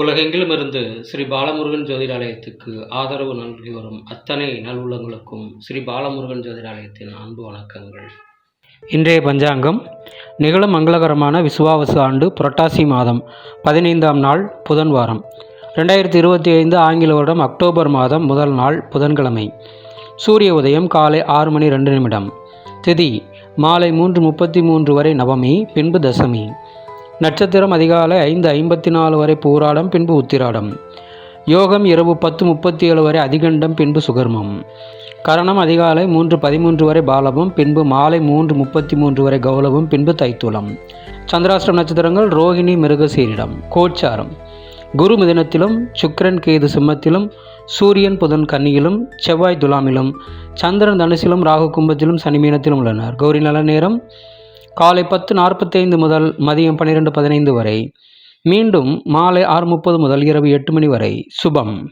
உலகெங்கிலும் இருந்து ஸ்ரீ பாலமுருகன் ஜோதிடாலயத்துக்கு ஆதரவு நல்கி வரும் அத்தனை நல்லுள்ளங்களுக்கும் ஸ்ரீ பாலமுருகன் ஜோதிடாலயத்தின் அன்பு வணக்கங்கள். இன்றைய பஞ்சாங்கம் நிகழும் மங்களகரமான விசுவாவசு ஆண்டு புரட்டாசி மாதம் பதினைந்தாம் நாள் புதன் வாரம் ரெண்டாயிரத்தி இருபத்தி ஐந்து ஆங்கில வருடம் அக்டோபர் மாதம் முதல் நாள் புதன்கிழமை. சூரிய உதயம் காலை ஆறு மணி ரெண்டு நிமிடம். திதி மாலை மூன்று முப்பத்தி மூன்று வரை நவமி பின்பு தசமி. நட்சத்திரம் அதிகாலை ஐந்து ஐம்பத்தி நாலு வரை பூராடம் பின்பு உத்திராடம். யோகம் இரவு பத்து முப்பத்தி ஏழு வரை அதிகண்டம் பின்பு சுகர்மம். கரணம் அதிகாலை மூன்று பதிமூன்று வரை பாலமும் பின்பு மாலை மூன்று முப்பத்தி மூன்று வரை கௌலவும் பின்பு தைத்துளம் சந்திராஷ்டிரம் நட்சத்திரங்கள் ரோகிணி மிருகசீரிடம். கோச்சாரம். குரு மிதனத்திலும் சுக்கரன் கேது சிம்மத்திலும் சூரியன் புதன் கன்னியிலும் செவ்வாய் துலாமிலும் சந்திரன் தனுசிலும் ராகு கும்பத்திலும் சனிமீனத்திலும் உள்ளனர். கௌரி நல நேரம் காலை பத்து நாற்பத்தைந்து முதல் மதியம் பன்னிரெண்டு பதினைந்து வரை. மீண்டும் மாலை ஆறு முப்பது முதல் இரவு எட்டு மணி வரை. சுபம்.